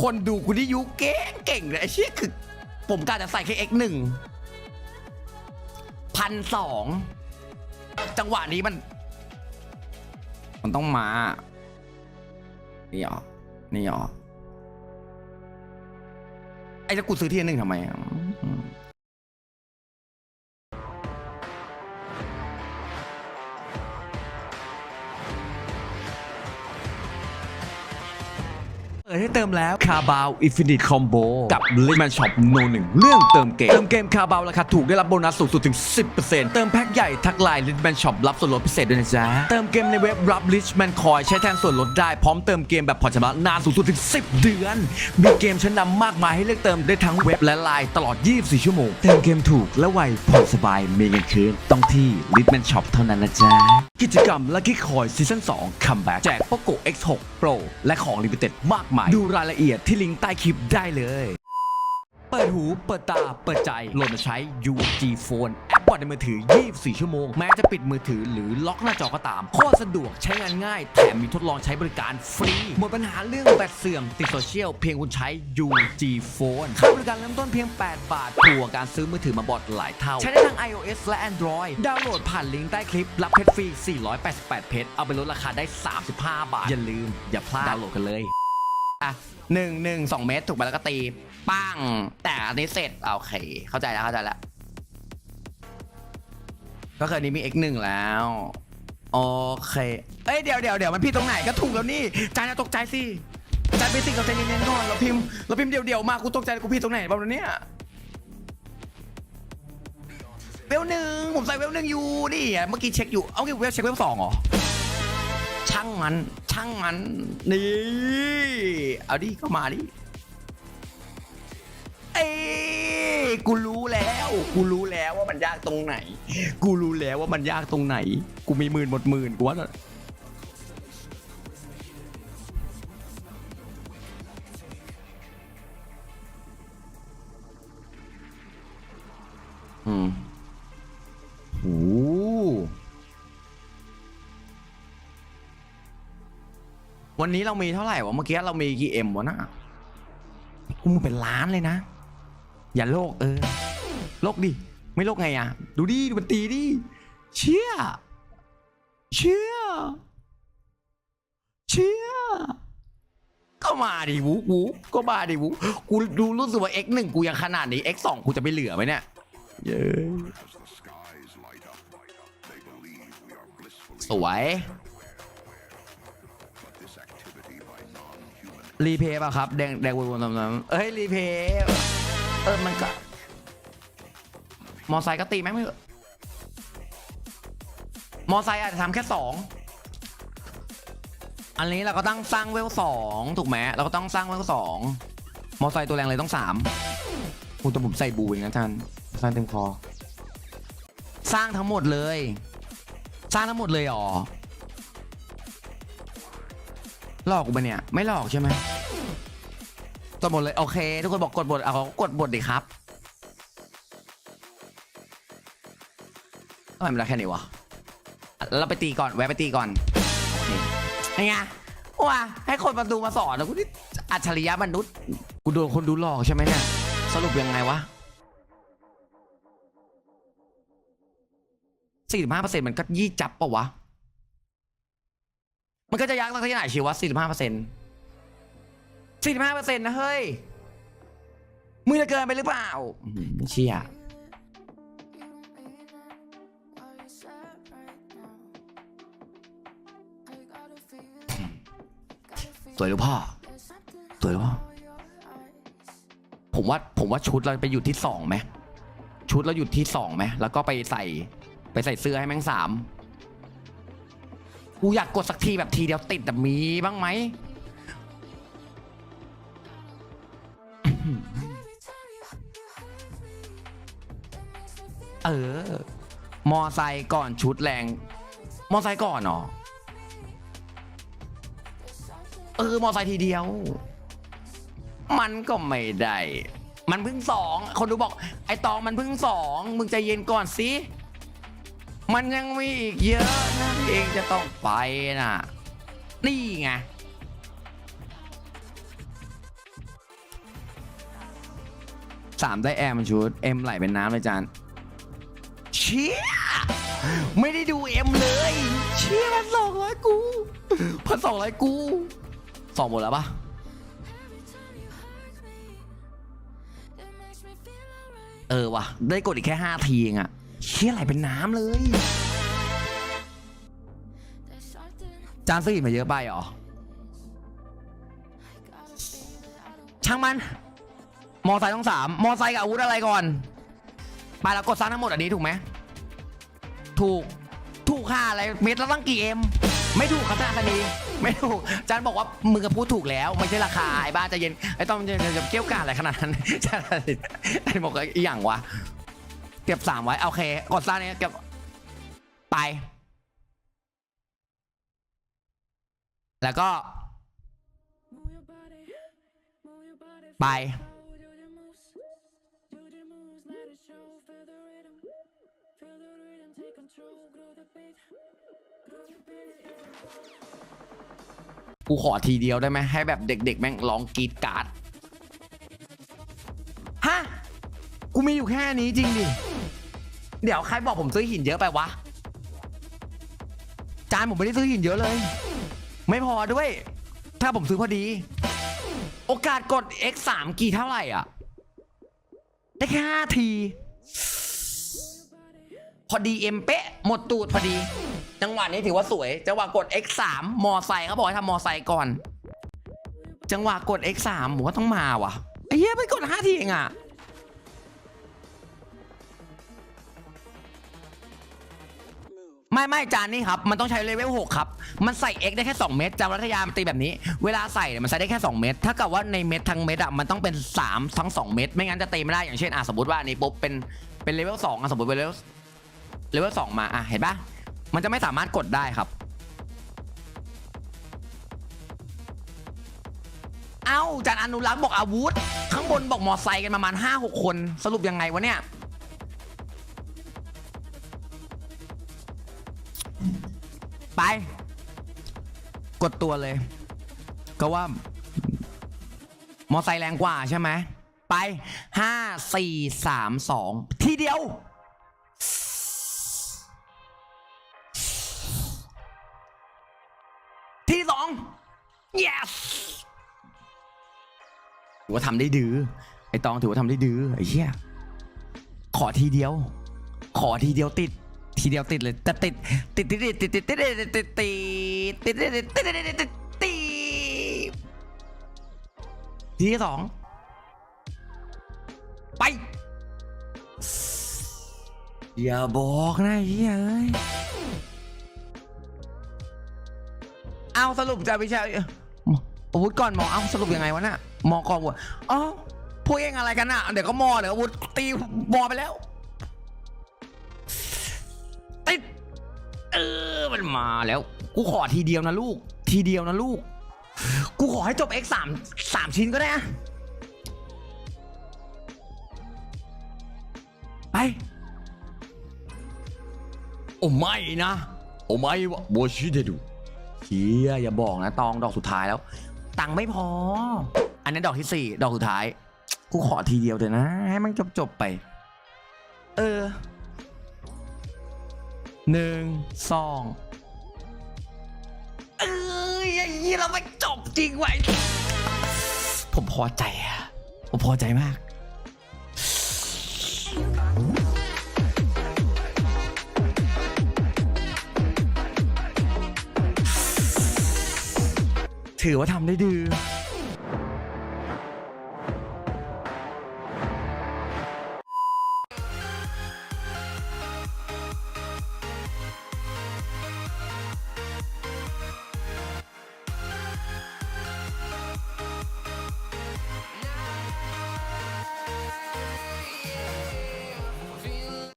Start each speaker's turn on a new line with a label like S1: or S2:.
S1: คนดูกูที่ยุเก่งเก่งเลยไอ้ชี้คือ ผมกล้าจะใส่แค่ x หนึ่งพันสองจังหวะนี้มัน มันต้องมา นี่หรอ นี่หรอ ไอ้จะกูซื้อที่หนึ่งทำไมอะ
S2: เปิดให้เติมแล้วคาบาวอินฟินิตคอมโบกับลิมันช็อปโนหนึ่งเรื่องเติมเกม เติมเกมคาบาวราคาถูกได้รับโบนัสสูงสุดถึง 10%เติมแพ็คใหญ่ทักไลน์ลิมันช็อปรับส่วนลดพิเศษด้วยนะจ๊ะ เติมเกมในเว็บรับลิชแมนคอยใช้แทนส่วนลดได้พร้อมเติมเกมแบบผ่อนชำระนานสูงสุดถึง 10 เดือน มีเกมชั้นนำมากมายให้เลือกเติมได้ทั้งเว็บและไลน์ตลอด 24 ชั่วโมง เติมเกมถูกและไวผ่อนสบายมีเงินคืนต้องที่ลิชแมนช็อปเท่านั้นนะจ๊ะ กิจกรรม Lucky Coin Season 2 Comeback แจก Poco X6 Pro และของ Limited มากมายดูรายละเอียดที่ลิงก์ใต้คลิปได้เลย เปิดหู เปิดตา เปิดใจโหลดมาใช้ UG Phone แอปบอร์ดในมือถือ 24 ชั่วโมง แม้จะปิดมือถือหรือล็อกหน้าจอก็ตามโคตรสะดวกใช้งานง่าย แถมมีทดลองใช้บริการฟรี หมดปัญหาเรื่องแบตเสื่อม ติดโซเชียล เพียงคุณใช้ UG Phone ค่าบริการเริ่มต้นเพียง 8 บาทถูกกว่าการซื้อมือถือมาบอดหลายเท่า ใช้ได้ทั้ง iOS และ Android ดาวน์โหลดผ่านลิงก์ใต้คลิป รับเพชรฟรี 488 เพชร เอาไปลดราคาได้ 35 บาท อย่าลืม อย่าพลาด ดาวน์โหลดกันเลย
S1: อะหนึ่งหนึ่งสองเมตรถูกไปแล้วก็ตีปั้งแต่อันนี้เสร็จโอเค เข้าใจแล้วเข้าใจแล้วก็คืออันนี้มี x หนึ่งแล้วโอเคเอ้ยเดี๋ยวเดี๋ยวเดี๋ยวมันผิดตรงไหนก็ถูกแล้วนี่จานจะตกใจสิจานไปสิเราใจเย็นๆก่อนเราพิมพ์เราพิมพ์เดี๋ยวเดี๋ยวมากูตกใจกูผิดตรงไหนบ้างเนี่ยเวลหนึ่งผมใส่เวลหนึ่งอยู่นี่เมื่อกี้เช็คอยู่เอาเวลเช็คเวลสองเหรอช่างมัน ช่างมัน นี่ เอาดิเข้ามาดิ เอ้ยกูรู้แล้ว กูรู้แล้วว่ามันยากตรงไหน กูรู้แล้วว่ามันยากตรงไหน กูมีหมื่นหมดหมื่นกูว่า วันนี้เรามีเท่าไหร่วะเมื่อกี้เรามีกี่เอ็มวะนะกูมึงเป็นล้านเลยนะ อย่าโลกเออโลกดิไม่โลกไงอะ ดูดิดูมันตีดิเชี่ยเชี่ยเชี่ยก็มาดิวูวูก็มาดิวูกูดูรู้สึกว่า x หนึ่งกูยังขนาดนี้ x สองกูจะไปเหลือไหมเนี่ยเย้สวย รีเพย์ป่ะครับ แดงแดงวนๆตำๆเอ้ยรีเพย์เออมันก็ มอไซค์ก็ตีไหมไม่เถอะมอไซค์อาจจะทำแค่สองอันนี้เราก็ต้องสร้างเวลสองถูกไหมเราก็ต้องสร้างเวลสองมอไซค์ตัวแรงเลยต้องสามคุณแต่ผมใส่บูเองนะท่านสร้างเต็มคอ สร้างทั้งหมดเลย สร้างทั้งหมดเลยเหรอ หลอกกูปะเนี่ย ไม่หลอกใช่ไหมกดหมดเลย โอเค ทุกคนบอกกดบทเอาเขากดบทดิครับทำไมมันได้แค่นี้วะ เราไปตีก่อน แวะไปตีก่อนโอเคไงไงว้าให้คนมาดูมาสอนนะกูนี่อัจฉริยะมนุษย์ กูโดนคนดูหลอกใช่ไหมเนี่ย สรุปยังไงวะสี่สิบห้าเปอร์เซ็นต์มันก็ยี่จับปะวะ มันก็จะยักษ์ตั้งที่ไหนชีวะสี่สิบห้าเปอร์เซ็นต์สี่สิบห้าเปอร์เซ็นต์นะเฮ้ยมึงจะเกินไปหรือเปล่าเชี่ยสวยหรือพ่อสวยหรือพ่อผมว่าผมว่าชุดเราไปอยู่ที่สองไหมชุดเราอยู่ที่สองไหมแล้วก็ไปใส่ไปใส่เสื้อให้แม่งสาม กูอยากกดสักทีแบบทีเดียวติดแต่มีบ้างไหม เออ มอไซค์ก่อนชุดแรง มอไซค์ก่อนเหรอเออ มอไซค์ทีเดียว มันก็ไม่ได้ มันเพิ่งสอง คนดูบอก ไอตองมันเพิ่งสอง มึงใจเย็นก่อนสิ มันยังมีอีกเยอะนะที่เองจะต้องไปน่ะนี่ไงสามได้แอร์มันชุดเอ็มไหลเป็นน้ำเลยจานเชี่ยไม่ได้ดูเอ็มเลย เชี่ยพันสองร้อยกูพันสองร้อยกูสองหมดแล้วปะเออว่ะ ได้กดอีกแค่ห้าทีเองอะ เชี่ยไหลเป็นน้ำเลย จานซื้อหินมาเยอะไปหรอ ช่างมัน มอไซค์ต้องสาม มอไซค์กับอาวุธอะไรก่อน ไปแล้วกดซันทั้งหมดอันนี้ถูกไหม ถูก ถูกค่าอะไร เม็ดละตั้งกี่เอ็ม ไม่ถูกครับท่านคณีไม่ถูกจานบอกว่ามึงก็พูดถูกแล้วไม่ใช่ราคาไอ้บ้าจะเย็นไอ้ต้องจะเกี่ยวกาดอะไรขนาดนั้นจานไอ้บอกว่าอีหยังวะ เก็บสามไว้ โอเค กดซันเนี่ยเก็บ ไป แล้วก็ ไป กูขอทีเดียวได้ไหมให้แบบเด็ก ๆ แม่งร้องกรีดกราดฮะ กูมีอยู่แค่นี้จริงดิ เดี๋ยวใครบอกผมซื้อหินเยอะไปวะ จานผมไม่ได้ซื้อหินเยอะเลย ไม่พอด้วย ถ้าผมซื้อพอดี โอกาสกด x 3กี่เท่าไหร่อะ ได้แค่ห้าที พอดีเอ็มเป๊ะ หมดตูดพอดี จังหวะนี้ถือว่าสวย จังหวะกด x 3มอไซค์เขาบอกให้ทำมอไซค์ก่อน จังหวะกด x 3ผมว่าต้องมาว่ะไอ้เหี้ยไปกดห้าทีเองอะ ไม่ไม่จานนี่ครับ มันต้องใช้เลเวล6ครับ มันใส่ X ได้แค่ 2 เม็ดจำรัฐยามตีแบบนี้ เวลาใส่เนี่ยมันใส่ได้แค่ 2 เม็ดถ้าเกิดว่าในเม็ดทั้งเม็ดอะมันต้องเป็น 3 ทั้ง 2 เม็ดไม่งั้นจะตีไม่ได้อย่างเช่นอะสมมติว่าอันนี้ปุ๊บเป็นเป็นเลเวล2อะสมมติเป็นเลเวลเลเวล2มาอะเห็นปะมันจะไม่สามารถกดได้ครับ เอ้าจานอนุรักษ์บอกอาวุธ ข้างบนบอกมอไซค์กันประมาณ5-6คนสรุปยังไงวะเนี่ย ดตัวเลย ก็ว่ามอไซค์แรงกว่าใช่ไหม ไปห้าสี่สามสองทีเดียว ทีสอง yes ถือว่าทำได้ดื้อไอตองถือว่าทำได้ดื้อไอ้เหี้ยขอทีเดียว ขอทีเดียวติด ทีเดียวติดเลยแต่ติดติดติดติดติดติดติดติดติดติดติดติดติดติดติดติดทีที่สองไปอย่าบอกนะเฮ้ยเอาสรุปจะไม่ใช่อาวุธก่อนหมอเอาสรุปยังไงวะน่ะหมอก่อนวะอ๋อพวกเองอะไรกันน่ะเดี๋ยวก็มอเดี๋ยวอาวุธตีมอไปแล้ว มันมาแล้ว กูขอทีเดียวนะลูก ทีเดียวนะลูก กูขอให้จบ x สามสามชิ้นก็ได้อะไป โอ้ไม่นะ โอ้ไม่วะโบชิเดดูเฮียอย่าบอกนะ ตองดอกสุดท้ายแล้ว ตังค์ไม่พอ อันนี้ดอกที่สี่ดอกสุดท้าย กูขอทีเดียวเถอะนะ ให้มันจบจบๆไป เออ หนึ่งสองเอ้ยไอ้ยี่เราไม่จบจริงไว้ยผมพอใจอะผมพอใจมาก ถือว่าทำได้ดื้อ